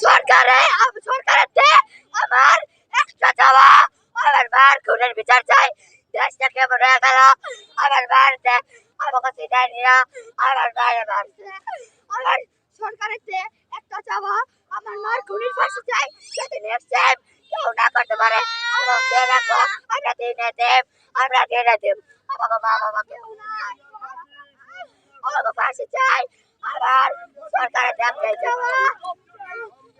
সরকারে সরকারেতে আমার একটা চাওয়া। আমার মার খুনের বিচার চাই। দেশটা কেমন হয়ে গেল? আমার মারতে আমাকে চিনাই নিয়া, আমার মায়ের মারছে আমার সরকারেতে একটা চাওয়া। আমার মার খুনের ফাঁসি চাই। যাতে নেক্সট কেউ না করতে পারে। আমরা দিনে দেব? আমরা দিনে দেব? আমাকে মা বাবা কেউ নাই আমাকে ফাঁসি চাই। আবার সরকারের দেখতে যাওয়া সরকারের দেখতে যাওয়া আমার আমার সরকারের দেখতে যাওয়া আমার মা তার ফাঁসি চাই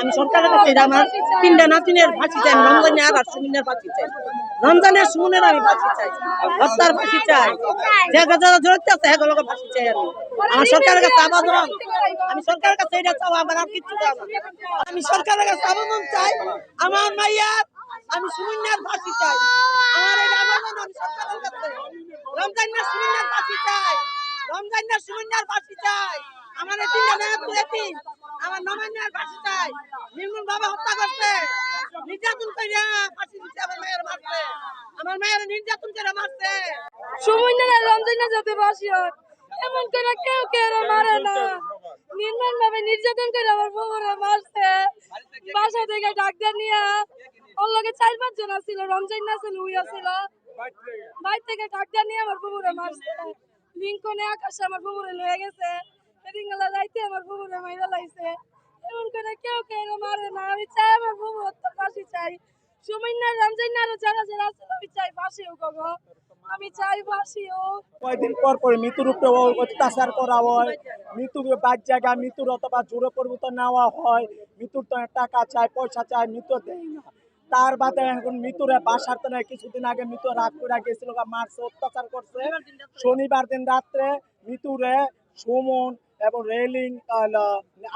আমি সরকারের কাছে আমার তিনটা নাতিনের ফাঁসি চাই রমজানে আর সুমিনের ফাঁসি চাই। রমজানের সুমনের আমি ফাঁসি চাই, হত্যার ফাঁসি চাই। যে যারা জড়িত আছে সেগুলোকে ফাঁসি চাই আমি। আমার সরকারের কাছে আবেদন, আমি সরকারের কাছে এটা চাও আমার আর কিছু চাই না। আমি সরকারের কাছে আবেদন চাই, আমার মাইয়ার আমি সুমিনের ফাঁসি চাই। আমার এটা আবেদন, আমি সরকারের কাছে। রমজান না ফাঁসি চাই, রমজান না ফাঁসি চাই। আমার এই তিনটা তুলেছি আমার নমান্যার ফাঁসি চাই। নির্মূল ভাবে হত্যা করছে। নির্যাতন করে ফাঁসি দিচ্ছে আমার মায়ের মারছে আমার মায়ের নির্যাতন করে মারছে। সুমন্যরা রমজানে যেতে বাসি হয়, এমন করে কেউ কেউ মারে না। নির্মম ভাবে নির্যাতন করে আমার বউরা মারছে। বাসা থেকে ডাক্তার নিয়ে ওর লগে চার পাঁচ জন ছিল রমজান না ছিল উইয়া ছিল বাইর থেকে ডাক্তার নিয়ে আমার বউরা মারছে। লিঙ্কনে আকাশে আমার বউরা লয়ে গেছে। সেদিন গেলা যাইতে আমার বউরা মাইরা লাইছে। এমন করে কেউ কেউ মারে না আমি চাই আমার বউ হত্যা ফাঁসি চাই। সুমন্যার রমজান আরও যারা যারা আছে আমি চাই ফাঁসি হোক গো। আমি চাই ফাঁসি হোক কয়েকদিন পর পর মৃত্যুর উপরে অত্যাচার করা হয়। মৃত্যুর বাদ জায়গায় মৃত্যুর অথবা জোরে পরিবর্তন নেওয়া হয়। মৃত্যুর তো টাকা চায় পয়সা চায় মৃত্যু দেয় না। তার বাদে এখন মৃত্যুরে বাসার তো নাই। কিছুদিন আগে মৃত্যু রাত করে গেছিল মারছে অত্যাচার করছে। শনিবার দিন রাত্রে মৃত্যুরে সুমন এবং রেলিং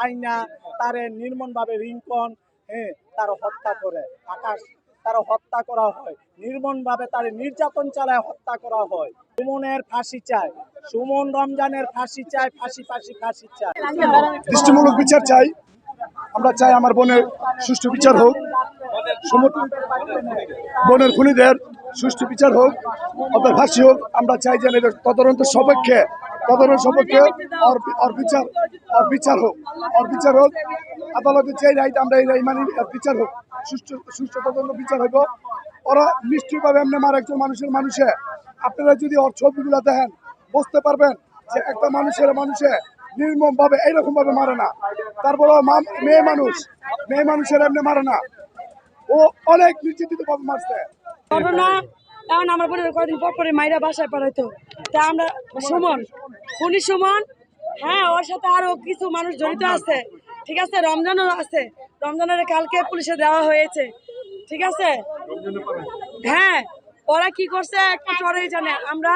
আইনা তারে নির্মম ভাবে রিঙ্কন হ্যাঁ তার হত্যা করে। আকাশ তার হত্যা করা হয়। নির্মম ভাবে তার নির্যাতন চালায়, হত্যা করা হয়। সুমনের ফাঁসি চায়। সুমন রমজানের ফাঁসি চায়, ফাঁসি ফাঁসি ফাঁসি চায়। দৃষ্টিমূলক বিচার চাই। আমরা চাই আমার বোনের সুষ্ঠু বিচার হোক। বোনের খুনিদের সুষ্ঠু বিচার হোক ওদের ফাঁসি হোক। আমরা চাই যে এদের তদন্ত সপক্ষে ওর ওর বিচার ওর বিচার হোক ওর বিচার হোক। আদালতে যে রাইট আমরা এই এই মানি বিচার হোক। সুষ্ঠু সুষ্ঠু তদন্ত বিচার হইব। ওরা নিশ্চয়ভাবে এমনি মার একজন মানুষের মানুষে। আপনারা যদি ওর ছবিগুলো দেখেন বুঝতে পারবেন যে একটা মানুষের মানুষে নির্মম ভাবে এইরকম ভাবে মারে না। তারপরে মা- মেয়ে মানুষ মেয়ে মানুষের এমনি মারে না। ও অনেক নির্যাতিত ভাবে মারছে। ঘটনা এখন আমার বোনের কদিন পর পরে মাইরা বাসায় পাঠাইতো। তা আমরা সুমন উনি সুমন। হ্যাঁ ওর সাথে আরও কিছু মানুষ জড়িত আছে। ঠিক আছে, রমজানও আছে। রমজানের কালকে পুলিশে দেওয়া হয়েছে। ঠিক আছে? হ্যাঁ ওরা কি করছে একটা চড়াই জানে। আমরা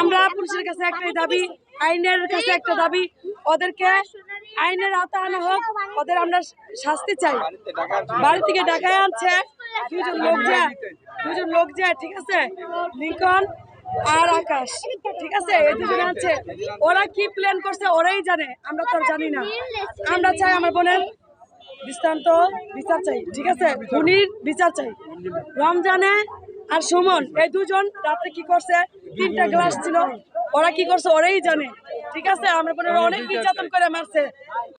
আমরা পুলিশের কাছে একটাই দাবি, আইনের কাছে একটা দাবি, ওদেরকে আইনের আওতা আনা হোক, ওদের আমরা শাস্তি চাই। বাড়ি থেকে ঢাকায় আনছে দুজন লোক দুজন লোক যায় ঠিক আছে? লিঙ্কন আর আকাশ ঠিক আছে? এই দুজন আছে। ওরা কি প্ল্যান করছে ওরাই জানে আমরা তো জানি না। আমরা চাই আমার বোনের দৃষ্টান্ত বিচার চাই ঠিক আছে? খুনির বিচার চাই। রমজানে আর সুমন এই দুজন রাতে কি করছে? তিনটা গ্লাস ছিল। ওরা কি করছে? ওরাই জানে ঠিক আছে? আমার বোনের অনেক নির্যাতন করে মারছে।